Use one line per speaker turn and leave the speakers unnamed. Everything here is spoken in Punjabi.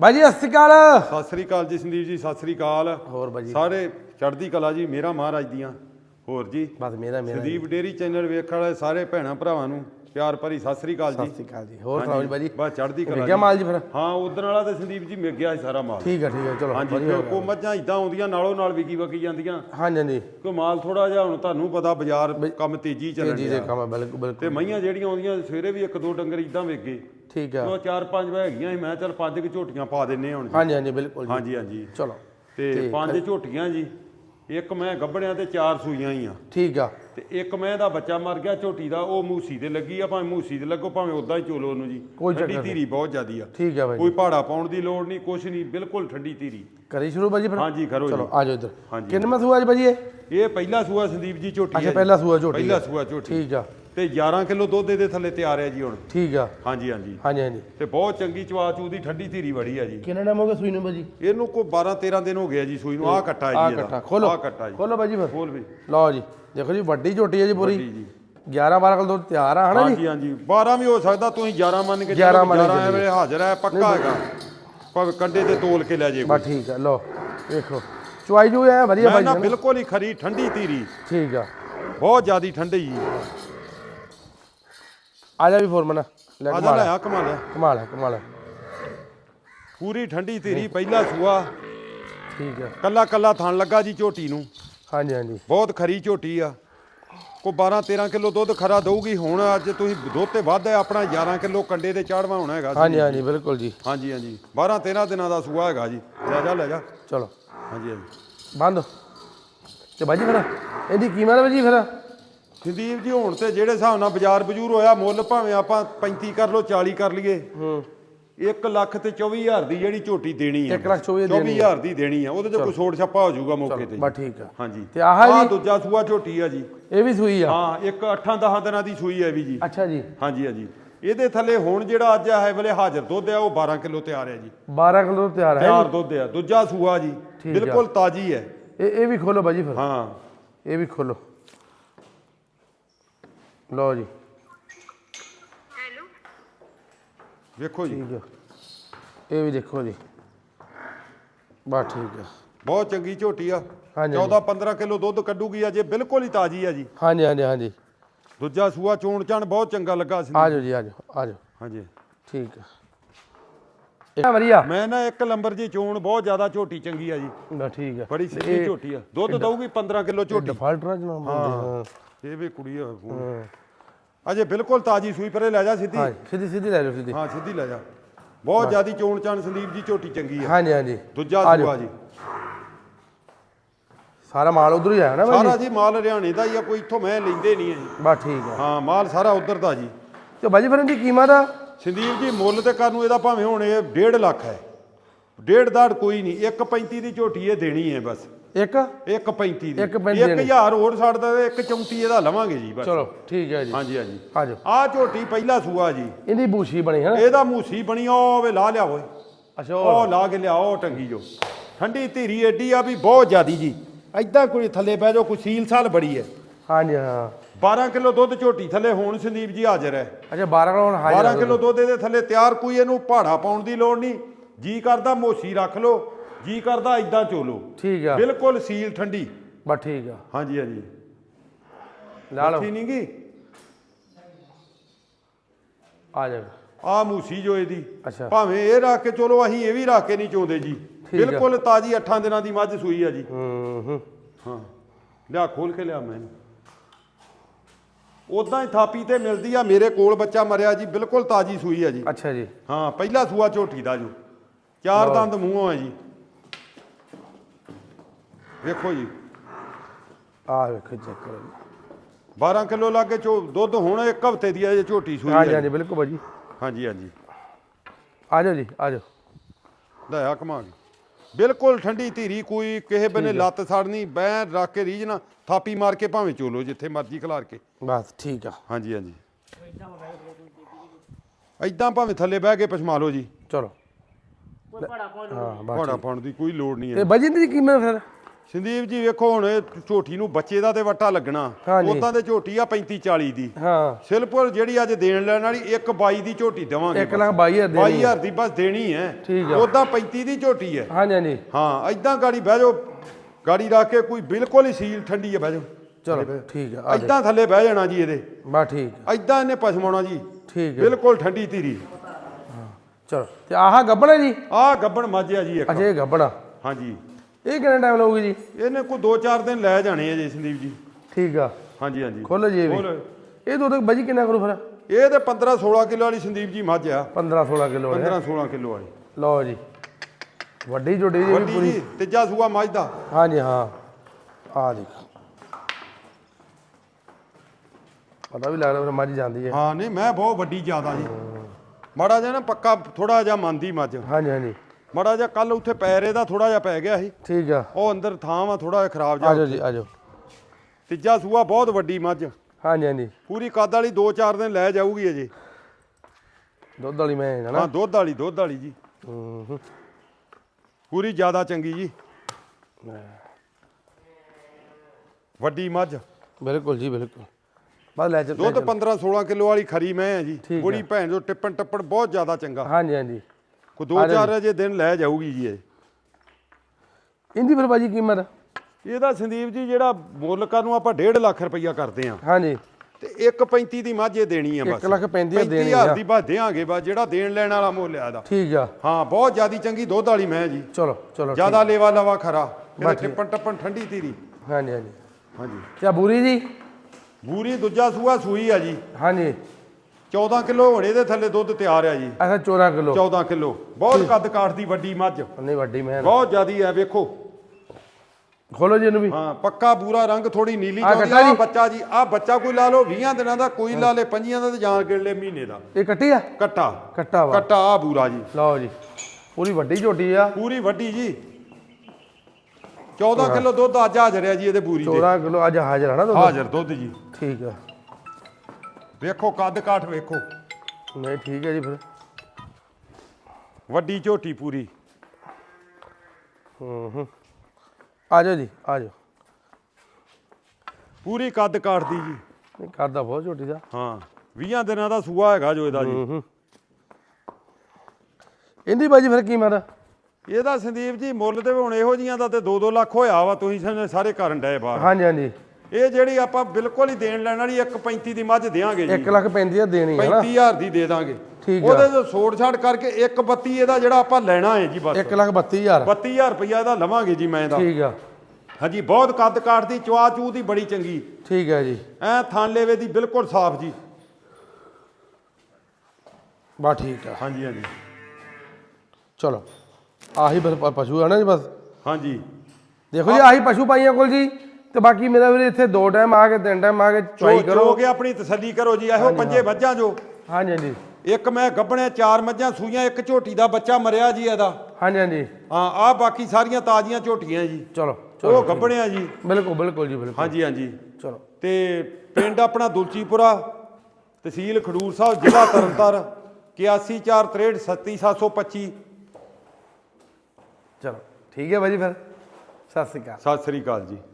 ਬਾਈ ਜੀ ਸਤਿ ਸ਼੍ਰੀ ਅਕਾਲ।
ਸਤਿ ਸ੍ਰੀ ਅਕਾਲ ਜੀ ਸੰਦੀਪ ਜੀ ਸਤਿ ਸ੍ਰੀ ਅਕਾਲ।
ਹੋਰ ਬਾਈ ਜੀ।
ਸਾਰੇ ਚੜ੍ਹਦੀ ਕਲਾ ਜੀ ਮੇਰਾ ਮਹਾਰਾਜ ਦੀਆਂ। ਹੋਰ ਜੀ
ਬਸ ਮੇਰਾ ਮੇਰਾ
ਸੰਦੀਪ ਡੇਰੀ ਚੈਨਲ ਵੇਖਣ ਵਾਲੇ ਸਾਰੇ ਭੈਣਾਂ ਭਰਾਵਾਂ ਨੂੰ ਪਿਆਰ ਭਰੀ ਸਤਿ ਸ੍ਰੀ ਅਕਾਲ
ਸਤਿ
ਜੀ
ਸ਼੍ਰੀ ਅਕਾਲ ਜੀ। ਹੋਰ ਸੁਣਾਓ ਜੀ ਬਾਈ ਜੀ?
ਬਸ ਚੜ੍ਹਦੀ ਕਲਾ
ਗਿਆ
ਜੀ।
ਮਾਲ ਜੀ ਫਿਰ?
ਹਾਂ ਉਦੋਂ ਵਾਲਾ ਤੇ ਸੰਦੀਪ ਜੀ ਮਿਲ ਗਿਆ ਸੀ ਸਾਰਾ ਮਾਲ।
ਠੀਕ ਹੈ ਠੀਕ ਹੈ ਚਲੋ
ਹਾਂਜੀ
ਵਧੀਆ ਹੋ
ਕੋ ਮੱਝਾਂ ਇਦਾਂ ਆਉਂਦੀਆਂ ਨਾਲੋਂ ਨਾਲ ਵਿਕੀ ਵਕੀ ਜਾਂਦੀਆਂ।
ਹਾਂਜੀ ਹਾਂਜੀ।
ਕੋ ਮਾਲ ਥੋੜਾ ਜਿਹਾ ਹੁਣ ਤੁਹਾਨੂੰ ਪਤਾ ਬਾਜ਼ਾਰ ਕੰਮ ਤੇਜ਼ੀ ਚੱਲਣ
ਜੀ ਦੇ
ਡਿਆ।
ਕੰਮ ਹੈ ਬਿਲਕੁਲ
ਤੇ ਮਈਆਂ ਜਿਹੜੀਆਂ ਆਉਂਦੀਆਂ ਸਵੇਰੇ ਵੀ ਇੱਕ ਦੋ ਡੰਗਰ ਇਦਾਂ ਵੇਚ ਗਏ।
ਠੀਕ ਹੈ
ਉਹ ਚਾਰ ਪੰਜ ਹੈਗੀਆਂ ਸੀ ਮੈਂ ਚੱਲ ਪੰਜ ਕਿ ਝੋਟੀਆਂ ਪਾ ਦਿੰਨੇ ਹੁਣ।
ਹਾਂਜੀ ਹਾਂਜੀ ਬਿਲਕੁਲ ਜੀ।
ਹਾਂਜੀ ਹਾਂਜੀ।
ਚਲੋ।
ਤੇ ਪੰਜ ਝੋਟੀਆਂ ਜੀ ਇੱਕ ਮੈਂ ਗੱਬੜਿਆਂ ਤੇ ਚਾਰ ਸੂਈਆਂ ਹੀ ਆ
ਠੀਕ ਆ।
ਤੇ ਇੱਕ ਮੈਂ ਦਾ ਬੱਚਾ ਮਰ ਗਿਆ ਝੋਟੀ ਦਾ ਉਹ ਮੂਸੀ ਤੇ ਲੱਗੀ ਆ ਭਾਵੇਂ ਮੂਸੀ ਤੇ ਲੱਗੋ ਭਾਵੇਂ ਉਦਾਂ ਹੀ ਚੋਲੋ ਉਹਨੂੰ ਜੀ। ਠੰਡੀ ਧੀਰੀ ਬਹੁਤ ਜ਼ਿਆਦੀ ਆ।
ਠੀਕ ਆ ਬਾਈ
ਕੋਈ ਪਹਾੜਾ ਪਾਉਣ ਦੀ ਲੋੜ ਨਹੀਂ ਕੁਛ ਨਹੀਂ ਬਿਲਕੁਲ ਠੰਡੀ ਧੀਰੀ।
ਕਰੀ ਸ਼ੁਰੂ ਬਾਈ ਜੀ ਫਿਰ?
ਹਾਂਜੀ ਕਰੋ
ਚਲੋ
ਜੀ
ਆ ਜਾਓ ਇੱਧਰ। ਕਿੰਨਾ ਸੂਆ ਜੀ ਬਾਈ ਜੀ ਇਹ?
ਇਹ ਪਹਿਲਾ ਸੂਆ ਸੰਦੀਪ ਜੀ ਝੋਟੀ
ਅੱਛਾ ਪਹਿਲਾ ਸੂਆ ਝੋਟੀ
ਪਹਿਲਾ
ਆ।
ਸੂਆ ਝੋਟੀ।
ਠੀਕ ਆ।
ਤੇ 11 ਕਿਲੋ ਦੁੱਧ ਇਹਦੇ ਥੱਲੇ ਤਿਆਰ ਹੈ ਜੀ ਹੁਣ।
ਠੀਕ ਆ।
ਹਾਂਜੀ ਹਾਂਜੀ।
ਹਾਂਜੀ ਹਾਂਜੀ।
ਤੇ ਬਹੁਤ ਚੰਗੀ ਚਵਾ ਚੂ ਦੀ ਠੰਡੀ ਧੀਰੀ ਬੜੀ ਆ ਜੀ।
ਕਿੰਨਾ ਟਾਈਮ ਹੋ ਗਿਆ ਸੂਈ ਨੂੰ ਬਾਈ ਜੀ
ਇਹਨੂੰ ਕੋ 12 13 ਦਿਨ ਹੋ ਗਿਆ ਜੀ ਸੂਈ ਨੂੰ। ਆਹ ਕੱਟਾ ਹੈ ਜੀ
ਇਕੱਠਾ ਖੋਲੋ।
ਆਹ ਕੱਟਾ ਜੀ।
ਖੋਲੋ ਬਾਈ ਜੀ ਫਿਰ।
ਖੋਲ ਵੀ।
ਲਓ ਜੀ। ਦੇਖੋ ਜੀ ਵੱਡੀ ਝੋਟੀ ਹੈ ਜੀ ਪੂਰੀ।
ਵੱਡੀ ਜੀ।
11 12 ਕਿਲੋ ਦੁੱਧ ਤਿਆਰ ਆ ਹਨਾ ਜੀ?
ਹਾਂਜੀ ਹਾਂਜੀ। 12 ਵੀ ਹੋ ਸਕਦਾ ਤੁਸੀਂ 11 ਮੰਨ ਕੇ
11 ਮੰਨ ਕੇ
11
ਚੱਲੀਏ।
ਵੇਲੇ ਹਾਜ਼ਰ ਹੈ ਪੱਕਾ ਹੈਗਾ। ਭਾਵੇਂ ਕੰਡੇ ਤੇ ਤੋਲ ਕੇ ਲੈ ਜੇ
ਬਸ ਠੀਕ ਆ ਲਓ ਦੇਖੋ ਚੁਆਈ ਜੋ ਹੈ ਵਧੀਆ ਬਾਈ
ਨਾ ਬਿਲਕੁਲ ਹੀ ਖਰੀ ਠੰਡੀ ਧੀਰੀ।
ਠੀਕ ਆ।
ਬਹੁਤ ਜ਼ਿਆਦੀ ਠੰਡੀ ਜੀ।
ਆ ਜਾ ਵੀ ਫੋਰਮਨ ਲੈ
ਆ ਜਾ
ਕਮਾਲ
ਲੈ
ਹੈ
ਆ ਕਮਾ ਲਿਆ
ਕਮਾਲ ਹੈ ਕਮਾਲ ਹੈ
ਪੂਰੀ ਠੰਡੀ ਧੀਰੀ ਪਹਿਲਾ ਸੂਆ।
ਠੀਕ ਹੈ
ਕੱਲਾ ਕੱਲਾ ਥਣ ਲੱਗਾ ਜੀ ਝੋਟੀ ਨੂੰ।
ਹਾਂਜੀ ਹਾਂਜੀ।
ਬਹੁਤ ਖਰੀ ਝੋਟੀ ਆ। ਕੋ 12 13 ਕਿਲੋ ਦੁੱਧ ਖਰਾ ਦਊਗੀ ਹੁਣ ਅੱਜ ਤੁਸੀਂ ਦੁੱਧ ਤੇ ਵੱਧ ਹੈ ਆਪਣਾ 11 ਕਿਲੋ ਕੰਡੇ ਤੇ ਚਾੜਵਾ ਹੋਣਾ ਹੈਗਾ
ਹਾਂਜੀ ਹਾਂਜੀ ਬਿਲਕੁਲ ਜੀ।
ਹਾਂਜੀ ਹਾਂਜੀ। 12 13 ਦਿਨਾਂ ਦਾ ਸੂਆ ਹੈਗਾ ਜੀ। ਲੈ ਜਾ ਲੈ ਜਾ।
ਚਲੋ।
ਹਾਂਜੀ ਹਾਂਜੀ।
ਬੰਦ। ਤੇ ਬਾਜੀ ਫਿਰ ਇਹਦੀ ਕੀਮਤ ਹੈ ਬਾਜੀ ਫਿਰ?
ਸੰਦੀਪ ਜੀ ਹੁਣ ਤੇ ਜਿਹੜੇ ਹਿਸਾਬ ਨਾਲ ਬਾਜ਼ਾਰ ਬਜੂਰ ਹੋਇਆ ਮੁੱਲ ਭਾਵੇਂ ਆਪਾਂ 35 ਕਰ ਲਓ 40 ਕਰ ਲਈਏ।
ਹੂੰ।
1 ਲੱਖ ਤੇ 24000 ਦੀ ਜਿਹੜੀ ਝੋਟੀ ਦੇਣੀ
ਲੱਖ ਦੇਣੀ
24000 ਦੀ ਦੇਣੀ ਆ। ਉਹਦੇ ਤੇ ਕੋਈ ਛੋੜ ਛਾਪਾ ਹੋ ਜਾਊਗਾ ਮੌਕੇ ਤੇ।
ਬਸ ਠੀਕ ਆ।
ਹਾਂਜੀ।
ਤੇ ਆਹ ਜੀ
ਦੂਜਾ ਸੂਆ ਝੋਟੀ ਆ ਜੀ।
ਇਹ ਵੀ ਸੂਈ ਆ?
ਹਾਂ ਇੱਕ 8-10 ਦਿਨਾਂ ਦੀ ਸੂਈ ਹੈ ਵੀ ਜੀ।
ਅੱਛਾ ਜੀ।
ਹਾਂਜੀ ਹਾਂਜੀ। ਇਹਦੇ ਥੱਲੇ ਹੁਣ ਜਿਹੜਾ ਅੱਜ ਹੈ ਵੇਲੇ ਹਾਜ਼ਰ ਦੁੱਧ ਆ ਉਹ 12 ਕਿਲੋ ਤਿਆਰ ਹੈ ਜੀ।
12 ਕਿਲੋ ਤਿਆਰ ਹੈ
ਤਿਆਰ ਦੁੱਧ ਆ। ਦੂਜਾ ਸੂਆ ਜੀ। ਬਿਲਕੁਲ ਤਾਜੀ ਹੈ
ਇਹ ਇਹ ਵੀ ਖੋਲੋ ਬਾਜੀ ਫਿਰ।
ਹਾਂ।
ਇਹ ਵੀ ਖੋਲੋ। ਲਓ ਜੀ।
ਵੇਖੋ ਜੀ।
ਠੀਕ ਆ। ਇਹ ਵੀ ਦੇਖੋ ਜੀ। ਬਸ ਠੀਕ ਆ।
ਬਹੁਤ ਚੰਗੀ ਝੋਟੀ ਆ।
ਹਾਂਜੀ,
14-15 ਕਿਲੋ ਦੁੱਧ ਕੱਢੂਗੀ ਆ ਜੇ ਬਿਲਕੁਲ ਹੀ ਤਾਜੀ ਆ ਜੀ।
ਹਾਂਜੀ ਹਾਂਜੀ ਹਾਂਜੀ।
ਦੂਜਾ ਸੂਆ ਚੋਣ ਚਾਣ ਬਹੁਤ ਚੰਗਾ ਲੱਗਾ ਸੀ।
ਆ ਜਾਓ ਜੀ ਆ ਜਾਓ ਆ ਜਾਓ।
ਹਾਂਜੀ।
ਠੀਕ ਆ। ਇਹ ਵਧੀਆ।
ਮੈਂ ਨਾ ਇੱਕ ਨੰਬਰ ਜੀ ਚੋਣ ਬਹੁਤ ਜ਼ਿਆਦਾ ਝੋਟੀ ਚੰਗੀ ਆ ਜੀ।
ਬਸ ਠੀਕ ਆ।
ਬੜੀ ਸਿੱਧੀ ਝੋਟੀ ਆ। ਦੁੱਧ ਦਊਗੀ 15 ਕਿਲੋ ਝੋਟੀ।
ਡਿਫਾਲਟਰ ਜਨਾਬ ਹਾਂ।
ਇਹ ਵੀ ਕੁੜੀ ਆ ਅਜੇ ਬਿਲਕੁਲ ਤਾਜੀ ਸੂਈ ਪਰੇ ਲੈ ਜਾ ਸਿੱਧੀ।
ਹਾਂ ਸਿੱਧੀ ਸਿੱਧੀ ਲੈ ਲਓ ਸਿੱਧੀ।
ਹਾਂ ਸਿੱਧੀ ਲੈ ਜਾ। ਬਹੁਤ ਜ਼ਿਆਦੀ ਚੋਣ ਚਾਣ ਸੰਦੀਪ ਜੀ ਝੋਟੀ ਚੰਗੀ ਆ।
ਹਾਂਜੀ ਹਾਂਜੀ।
ਦੂਜਾ। ਸੂਆ ਜੀ।
ਸਾਰਾ ਮਾਲ ਉਧਰ ਹੀ ਆਇਆ ਨਾ ਬਾਈ
ਸਾਰਾ ਜੀ ਮਾਲ ਹਰਿਆਣੇ ਦਾ ਹੀ ਆ ਕੋਈ ਇੱਥੋਂ ਮੈਂ ਲੈਂਦੇ ਨਹੀਂ ਆ ਜੀ।
ਬਸ ਠੀਕ ਆ।
ਹਾਂ ਮਾਲ ਸਾਰਾ ਉਧਰ ਦਾ ਜੀ।
ਤੇ ਬਾਜੀ ਫਿਰ ਇਹਦੀ ਕੀਮਤ ਆ?
ਸੰਦੀਪ ਜੀ ਮੁੱਲ ਤੇ ਕਰਨ ਨੂੰ ਇਹਦਾ ਭਾਵੇਂ ਹੁਣ ਇਹ 1.5 ਲੱਖ ਹੈ। ਡੇਢ ਦਾੜ ਕੋਈ ਨਹੀਂ 1.35 ਦੀ ਝੋਟੀ ਇਹ ਦੇਣੀ ਹੈ ਬਸ।
ਇੱਕ?
1.35 ਦੀ।
ਇੱਕ ਪੈਂਤੀ ਦੇਣੀ।
1000 ਹੋਰ ਛੱਡਦਾ ਤੇ 1.34 ਇਹਦਾ ਲਵਾਂਗੇ ਜੀ ਬਸ।
ਚਲੋ ਠੀਕ ਹੈ ਜੀ।
ਹਾਂਜੀ ਹਾਂਜੀ।
ਆ ਜਾਓ
ਆਹ ਝੋਟੀ ਪਹਿਲਾ ਸੂਆ ਜੀ।
ਇਹਦੀ ਬੂਛੀ ਬਣੀ ਹੈ ਨਾ
ਇਹਦਾ ਮੂਸੀ ਬਣੀ ਉਹ ਵੇ ਲਾ ਲਿਆ ਓਏ।
ਅੱਛਾ ਉਹ
ਉਹ ਲਾ ਕੇ ਲਿਆ ਉਹ ਟੰਗੀ ਜੋ। ਠੰਡੀ ਧੀਰੀ ਏਡੀ ਆ ਵੀ ਬਹੁਤ ਜ਼ਿਆਦੀ ਜੀ। ਐਦਾਂ ਕੋਈ ਥੱਲੇ ਬਹਿ ਜਾਓ ਕੋਈ ਸੀਲ ਸਾਲ ਬੜੀ ਹੈ।
ਹਾਂਜੀ ਹਾਂ।
12 ਕਿਲੋ ਦੁੱਧ ਝੋਟੀ ਥੱਲੇ ਹੁਣ ਸੰਦੀਪ ਜੀ ਹਾਜ਼ਰ ਹੈ।
ਅੱਛਾ 12 ਕਿਲੋ ਹੁਣ ਹਾਜ਼ਰ
12 ਕਿਲੋ ਦੁੱਧ ਇਹਦੇ ਥੱਲੇ ਤਿਆਰ ਕੋਈ ਇਹਨੂੰ ਪਹਾੜਾ ਪਾਉਣ ਦੀ ਲੋੜ ਨਹੀਂ। ਜੀ ਕਰਦਾ ਮੋਸੀ ਰੱਖ ਲਓ। ਜੀ ਕਰਦਾ ਐਦਾਂ ਚੋਲੋ।
ਠੀਕ ਆ।
ਬਿਲਕੁਲ ਸੀਲ ਠੰਡੀ।
ਬਸ ਠੀਕ ਆ।
ਹਾਂਜੀ ਹਾਂਜੀ।
ਲਾ ਲਓ।
ਠੀਕ ਨਹੀਂ ਗੀ
ਆ ਜਾਓ
ਆ ਮੂਸੀ ਜੋ ਇਹਦੀ
ਅੱਛਾ।
ਭਾਵੇਂ ਇਹ ਰੱਖ ਕੇ ਚਲੋ ਅਸੀਂ ਇਹ ਵੀ ਰੱਖ ਕੇ ਨਹੀਂ ਚੋਂਦੇ ਜੀ। ਬਿਲਕੁਲ ਤਾਜੀ 8 ਦਿਨਾਂ ਦੀ ਮੱਝ ਸੂਈ ਆ ਜੀ।
ਹੂੰ ਹੂੰ।
ਹਾਂ ਲਿਆ ਖੋਲ ਕੇ ਲਿਆ ਮੈਂ। ਉਦਾਂ ਹੀ ਥਾਪੀ ਤੇ ਮਿਲਦੀ ਆ। ਮੇਰੇ ਕੋਲ ਬੱਚਾ ਮਰਿਆ ਜੀ ਬਿਲਕੁਲ ਤਾਜੀ ਸੂਈ ਆ ਜੀ।
ਅੱਛਾ ਜੀ।
ਹਾਂ ਪਹਿਲਾ ਸੂਆ ਝੋਟੀ ਦਾ ਜੋ। ਚਾਰ ਦੰਦ ਮੂੰਹੋਂ ਆ ਜੀ। ਵੇਖੋ ਜੀ।
ਆ ਵੇਖੋ ਚੈੱਕ ਕਰੋ ਜੀ।
12 ਕਿਲੋ ਲਾਗੇ ਚੋ ਦੁੱਧ ਹੁਣ ਇੱਕ ਹਫ਼ਤੇ ਦੀ ਆ ਜੇ ਝੋਟੀ ਸੂਈ
ਹਾਂਜੀ
ਆ
ਹਾਂਜੀ ਬਿਲਕੁਲ ਬਾਜੀ
ਹਾਂਜੀ ਹਾਂਜੀ।
ਆ ਜਾਓ ਜੀ ਆ ਜਾਓ।
ਦਇਆ ਕਮਾ ਕੇ ਬਿਲਕੁਲ ਠੰਡੀ ਧੀਰੀ ਕੋਈ ਕਿਸੇ ਬਨੇ ਲੱਤ ਸੜਨੀ ਬੈਂ ਰੱਖ ਕੇ ਰੀਝ ਨਾ ਥਾਪੀ ਮਾਰ ਕੇ ਭਾਵੇਂ ਚੋਲੋ ਜਿੱਥੇ ਮਰਜ਼ੀ ਖਿਲਾਰ ਕੇ।
ਬਸ ਠੀਕ ਆ।
ਹਾਂਜੀ ਹਾਂਜੀ। ਐਦਾਂ ਭਾਵੇਂ ਥੱਲੇ ਬਹਿ ਕੇ ਪਛਮਾ ਲਓ ਜੀ।
ਚਲੋ। ਹਾਂ ਬਸ
ਘੋੜਾ ਪਾਉਣ ਦੀ ਕੋਈ ਲੋੜ ਨਹੀਂ
ਤੇ
ਹੈ।
ਬਾਜੀ ਦੀ ਕੀਮਤ ਫਿਰ?
ਸੰਦੀਪ ਜੀ ਵੇਖੋ ਹੁਣ ਇਹ ਝੋਟੀ ਨੂੰ ਬੱਚੇ ਦਾ ਤੇ ਵੱਟਾ ਲੱਗਣਾ।
ਹਾਂਜੀ।
ਉਦਾਂ ਤੇ ਝੋਟੀ ਆ 35 40 ਦੀ।
ਹਾਂ।
ਸਿਲਪੁਰ ਜਿਹੜੀ ਅੱਜ ਦੇਣ ਲੈਣ ਵਾਲੀ 1 22 ਦੀ ਝੋਟੀ ਦੇਵਾਂਗੇ
1 ਲੱਖ 22 ਹਜ਼ਾਰ ਦੇ
22000 ਦੀ ਬਸ ਦੇਣੀ ਹੈ।
ਠੀਕ ਆ।
ਉਦਾਂ 35 ਦੀ ਝੋਟੀ ਹੈ।
ਹਾਂਜੀ ਹਾਂਜੀ।
ਹਾਂ ਐਦਾਂ ਗਾੜੀ ਬਹਿ ਜਾਓ। ਗਾੜੀ ਰੱਖ ਕੇ ਕੋਈ ਬਿਲਕੁਲ ਹੀ ਸੀਲ ਠੰਡੀ ਹੈ ਬਹਿ ਜਾਓ।
ਚਲੋ ਠੀਕ ਆ ਆ ਜਾਓ।
ਐਦਾਂ ਥੱਲੇ ਬਹਿ ਜਾਣਾ ਜੀ ਇਹਦੇ।
ਬਸ ਠੀਕ ਆ,
ਐਦਾਂ ਇਹਨੇ ਪਛਮਾਉਣਾ ਜੀ।
ਠੀਕ ਹੈ
ਬਿਲਕੁਲ ਠੰਡੀ ਧੀਰੀ।
ਚਲੋ। ਤੇ ਆਹ ਗੱਬਣਾ ਜੀ?
ਆਹ ਗੱਬਣ ਮੱਝ ਆ ਜੀ ਇੱਕ।
ਅਜੇ ਗੱਬਣਾ
ਹਾਂਜੀ।
ਇਹ ਕਿੰਨਾ ਟਾਈਮ ਲਊਗੀ ਜੀ?
ਇਹਨੇ ਕੋਈ 2-4 ਦਿਨ ਲੈ ਜਾਣੇ ਆ ਜੀ ਸੰਦੀਪ ਜੀ।
ਠੀਕ ਆ।
ਹਾਂਜੀ ਹਾਂਜੀ।
ਖੋਲੋ ਜੀ ਇਹ ਵੀ। ਇਹ ਦੁੱਧ ਬਾਜੀ ਕਿੰਨਾ ਕਰੂ ਫਿਰ?
ਇਹ ਤੇ 15-16 ਕਿਲੋ ਵਾਲੀ ਸੰਦੀਪ ਜੀ ਮੱਝ ਆ।
15 16 ਕਿਲੋ ਹੈ
15-16 ਕਿਲੋ ਵਾਲੀ।
ਲਓ ਜੀ। ਵੱਡੀ ਝੋਟੀ ਜੀ ਵੀ
ਵੱਡੀ
ਪੂਰੀ।
ਜੀ ਤੀਜਾ ਸੂਆ ਮੱਝ ਦਾ।
ਹਾਂਜੀ ਹਾਂ। ਆ ਦੇਖ ਪਤਾ ਵੀ ਲੱਗਦਾ ਫਿਰ ਮੱਝ ਜਾਂਦੀ ਹੈ।
ਹਾਂ ਨਹੀਂ ਮੈਂ ਬਹੁਤ ਵੱਡੀ ਜ਼ਿਆਦਾ ਜੀ। ਮਾੜਾ ਜਿਹਾ ਨਾ ਪੱਕਾ ਥੋੜਾ ਜਿਹਾ ਮੰਦੀ ਮੱਝ।
ਹਾਂਜੀ ਹਾਂਜੀ।
ਮਾੜਾ ਜਿਹਾ ਕੱਲ ਉੱਥੇ ਪੈਰੇ ਦਾ ਥੋੜਾ ਜਿਹਾ ਪੈ ਗਿਆ ਸੀ।
ਠੀਕ ਆ।
ਉਹ ਅੰਦਰ ਥਾਂ ਵਾ ਥੋੜਾ ਜਿਹਾ ਖਰਾਬ
ਆ
ਜਿਹਾ
ਜਾਓ ਜੀ ਆ ਜਾਓ।
ਤੀਜਾ ਸੂਆ ਬਹੁਤ ਵੱਡੀ ਮੱਝ।
ਹਾਂਜੀ ਹਾਂਜੀ।
ਪੂਰੀ ਕੱਦ ਵਾਲੀ 2-4 ਦਿਨ ਲੈ ਜਾਊਗੀ ਅਜੇ।
ਦੁੱਧ ਵਾਲੀ ਮੈਂ ਹੈ ਨਾ।
ਹਾਂ ਦੁੱਧ ਵਾਲੀ ਦੁੱਧ ਵਾਲੀ ਜੀ।
ਹੂੰ ਹੂੰ।
ਪੂਰੀ ਜ਼ਿਆਦਾ ਚੰਗੀ ਜੀ। ਵੱਡੀ ਮੱਝ।
ਬਿਲਕੁਲ ਜੀ ਬਿਲਕੁਲ। ਬਸ ਲੈ ਚੱਲ
ਦੁੱਧ 15-16 ਕਿਲੋ ਵਾਲੀ ਖਰੀ ਮੈਂ ਹੈ ਜੀ।
ਠੀਕ
ਬੁੜੀ ਭੈਣ ਜੋ ਟਿੱਪਣ ਟੱਪਣ ਬਹੁਤ ਜ਼ਿਆਦਾ ਚੰਗਾ।
ਹਾਂਜੀ ਹਾਂਜੀ।
ਕੋਈ 2-4 ਅਜੇ ਦਿਨ ਲੈ ਜਾਊਗੀ ਜੀ ਇਹ।
ਇਹਦੀ ਫਿਰ ਬਾਜੀ ਕੀਮਤ?
ਇਹਦਾ ਸੰਦੀਪ ਜੀ ਜਿਹੜਾ ਮੁੱਲਕਾਂ ਨੂੰ ਆਪਾਂ 1.5 ਲੱਖ ਰੁਪਈਆ ਕਰਦੇ ਆ
ਹਾਂਜੀ।
ਤੇ 1.35 ਦੀ ਮੱਝ ਦੇਣੀ ਆ ਬਸ।
ਇੱਕ ਲੱਖ ਪੈਂਤੀ ਹਜ਼ਾਰ ਦੇਣੀ
35000
ਆ।
ਦੀ ਬਸ ਦੇਾਂਗੇ ਬਸ ਜਿਹੜਾ ਦੇਣ ਲੈਣ ਵਾਲਾ ਮੁੱਲ ਆ ਇਹਦਾ।
ਠੀਕ ਆ।
ਹਾਂ ਬਹੁਤ ਜ਼ਿਆਦੀ ਚੰਗੀ ਦੁੱਧ ਵਾਲੀ ਮੈਂ ਜੀ।
ਚਲੋ ਚਲੋ
ਜ਼ਿਆਦਾ ਲੇਵਾ ਲਵਾ ਖਰਾ।
ਠੀਕ।
ਟਿੱਪਣ ਟੱਪਣ ਠੰਡੀ
ਠੀਕ। ਹਾਂਜੀ ਹਾਂਜੀ।
ਹਾਂਜੀ।
ਤੇ ਆ ਬੂਰੀ ਜੀ?
ਬੂਰੀ ਦੂਜਾ ਸੂਆ ਸੂਈ ਆ ਜੀ।
ਹਾਂਜੀ।
14 ਕਿਲੋ ਹੋਣੇ ਦੇ ਥੱਲੇ ਦੁੱਧ ਤਿਆਰ ਆ ਜੀ।
ਅੱਛਾ 14 ਕਿਲੋ।
14 ਕਿਲੋ। ਬਹੁਤ ਕੱਦ ਕਾਠ ਦੀ ਵੱਡੀ ਮੱਝ।
ਨਹੀਂ ਵੱਡੀ ਮੈਂ
ਬਹੁਤ ਜ਼ਿਆਦੀ ਹੈ ਵੇਖੋ।
ਖੋਲੋ ਜੀ ਇਹਨੂੰ ਵੀ।
ਹਾਂ ਪੱਕਾ ਬੂਰਾ ਰੰਗ ਥੋੜੀ ਨੀਲੀ ਚਾਹੁੰਦੀ। ਆ। ਬੱਚਾ ਜੀ ਆ ਬੱਚਾ ਕੋਈ ਲਾ ਲਓ 20 ਦਿਨਾਂ ਦਾ ਕੋਈ ਲਾ ਲੇ 5 ਦਾ ਤੇ ਜਾਂ ਗਿਣਲੇ ਮਹੀਨੇ ਦਾ।
ਇਹ ਕੱਟੀ ਆ?
ਕੱਟਾ।
ਕੱਟਾ ਵਾ।
ਕੱਟਾ ਆ ਬੂਰਾ ਜੀ।
ਲਓ ਜੀ। ਪੂਰੀ ਵੱਡੀ ਝੋਟੀ ਆ।
ਪੂਰੀ ਵੱਡੀ ਜੀ। 14 ਕਿਲੋ ਦੁੱਧ ਅੱਜ ਹਾਜ਼ਰ ਆ ਜੀ ਇਹਦੇ ਬੂਰੀ ਤੇ।
14 ਕਿਲੋ ਅੱਜ ਹਾਜ਼ਰ ਆ ਨਾ ਦੁੱਧ?
ਹਾਜ਼ਰ ਦੁੱਧ ਜੀ।
ਠੀਕ ਆ।
ਵੇਖੋ ਕੱਦ ਕਾਠ ਵੇਖੋ।
ਨਹੀਂ ਠੀਕ ਹੈ ਜੀ ਫਿਰ।
ਵੱਡੀ ਝੋਟੀ ਪੂਰੀ।
ਹੂੰ ਹੂੰ। ਆ ਜਾਓ ਜੀ ਆ ਜਾਓ।
ਪੂਰੀ ਕੱਦ ਕਾਠ ਦੀ ਜੀ।
ਨਹੀਂ ਕਰਦਾ ਬਹੁਤ ਝੋਟੀ ਦਾ।
ਹਾਂ 20 ਦਿਨਾਂ ਦਾ ਸੂਆ ਹੈਗਾ ਜੋ ਇਹਦਾ ਜੀ।
ਹੂੰ ਹੂੰ। ਇਹਦੀ ਬਾਜੀ ਫਿਰ ਕੀਮਤ?
ਇਹਦਾ ਸੰਦੀਪ ਜੀ ਮੁੱਲ ਤੇ ਹੁਣ ਇਹੋ ਜੀਆਂ ਦਾ ਤੇ 2-2 ਲੱਖ ਹੋਇਆ ਵਾ ਤੁਸੀਂ ਸਾਰੇ- ਸਾਰੇ ਕਰਨ ਡਏ ਬਾਹਰ।
ਹਾਂਜੀ ਹਾਂਜੀ।
ਇਹ ਜਿਹੜੀ ਆਪਾਂ ਬਿਲਕੁਲ ਹੀ ਦੇਣ ਲੈਣ ਵਾਲੀ 1.35 ਦੀ ਮੱਝ ਦੇਾਂਗੇ ਜੀ।
1 ਲੱਖ 35000 ਦੇਣੀ ਹੈ ਨਾ।
35000 ਦੀ ਦੇ ਦਾਂਗੇ। ਉਹਦੇ ਤੋਂ ਛੋੜ ਛਾੜ ਕਰਕੇ 132 ਇਹਦਾ ਜਿਹੜਾ ਆਪਾਂ ਲੈਣਾ ਹੈ ਜੀ ਬਸ।
1 ਲੱਖ 32000
32000 ਰੁਪਇਆ ਇਹਦਾ ਲਵਾਂਗੇ ਜੀ ਮੈਂ ਇਹਦਾ।
ਠੀਕ ਆ।
ਹਾਂਜੀ ਬਹੁਤ ਕੱਦ ਕਾਠ ਦੀ ਚਵਾ ਚੂ ਦੀ ਬੜੀ ਚੰਗੀ।
ਠੀਕ ਹੈ ਜੀ।
ਐ ਥਾਨ ਲੇਵੇ ਦੀ ਬਿਲਕੁਲ ਸਾਫ਼ ਜੀ।
ਬਾ ਠੀਕ ਆ।
ਹਾਂਜੀ ਹਾਂਜੀ।
ਚਲੋ ਆਹੀ ਬਸ ਪਸ਼ੂ ਆ ਨਾ ਜੀ ਬਸ।
ਹਾਂਜੀ।
ਦੇਖੋ ਜੀ ਆਹੀ ਪਸ਼ੂ ਪਾਈਆਂ ਕੋਲ ਜੀ। ਤੇ ਬਾਕੀ ਮੇਰਾ ਵੀਰੇ ਇੱਥੇ ਦੋ ਟਾਈਮ ਆ ਕੇ ਤਿੰਨ ਟਾਈਮ ਆ ਕੇ ਚੁਆਈ ਕਰੋ।
ਕੇ ਆਪਣੀ ਤਸੱਲੀ ਕਰੋ ਜੀ ਇਹੋ ਪੰਜੇ ਮੱਝਾਂ ਜੋ।
ਹਾਂਜੀ ਹਾਂਜੀ।
ਇੱਕ ਮੈਂ ਗੱਬਣਿਆ ਚਾਰ ਮੱਝਾਂ ਸੂਈਆਂ ਇੱਕ ਝੋਟੀ ਦਾ ਬੱਚਾ ਮਰਿਆ ਜੀ ਇਹਦਾ।
ਹਾਂਜੀ ਹਾਂਜੀ।
ਹਾਂ ਆ ਬਾਕੀ ਸਾਰੀਆਂ ਤਾਜ਼ੀਆਂ ਝੋਟੀਆਂ ਜੀ।
ਚਲੋ ਚਲੋ।
ਉਹ ਗੱਬਣਿਆ ਜੀ।
ਬਿਲਕੁਲ ਬਿਲਕੁਲ ਜੀ ਬਿਲਕੁਲ।
ਹਾਂਜੀ ਹਾਂਜੀ।
ਚਲੋ।
ਤੇ ਪਿੰਡ ਆਪਣਾ ਦੁਲਚੀਪੁਰਾ ਤਹਿਸੀਲ ਖਡੂਰ ਸਾਹਿਬ ਜ਼ਿਲ੍ਹਾ ਤਰਨਤਾਰਨ 8143377725
ਚਲੋ ਠੀਕ ਹੈ ਬਾਜੀ ਫਿਰ। ਸਤਿ ਸ਼੍ਰੀ ਅਕਾਲ।
ਸਤਿ ਸ੍ਰੀ ਅਕਾਲ ਜੀ।